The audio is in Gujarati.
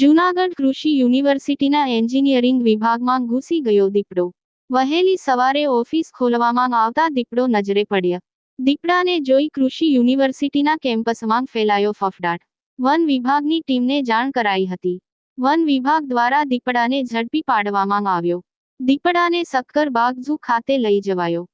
જૂનાગઢ કૃષિ યુનિવર્સિટીના એન્જિનિયરિંગ વિભાગમાં ઘૂસી ગયો દીપડો. વહેલી સવારે ઓફિસ ખોલવામાં આવતા દીપડો નજરે પડ્યા. દીપડાને જોઈ કૃષિ યુનિવર્સિટીના કેમ્પસમાં ફેલાયો ફફડાટ. વન વિભાગની ટીમને જાણ કરાઈ હતી. વન વિભાગ દ્વારા દીપડાને ઝડપી પાડવામાં આવ્યો. દીપડાને સક્કર બાગઝુ ખાતે લઈ જવાયો.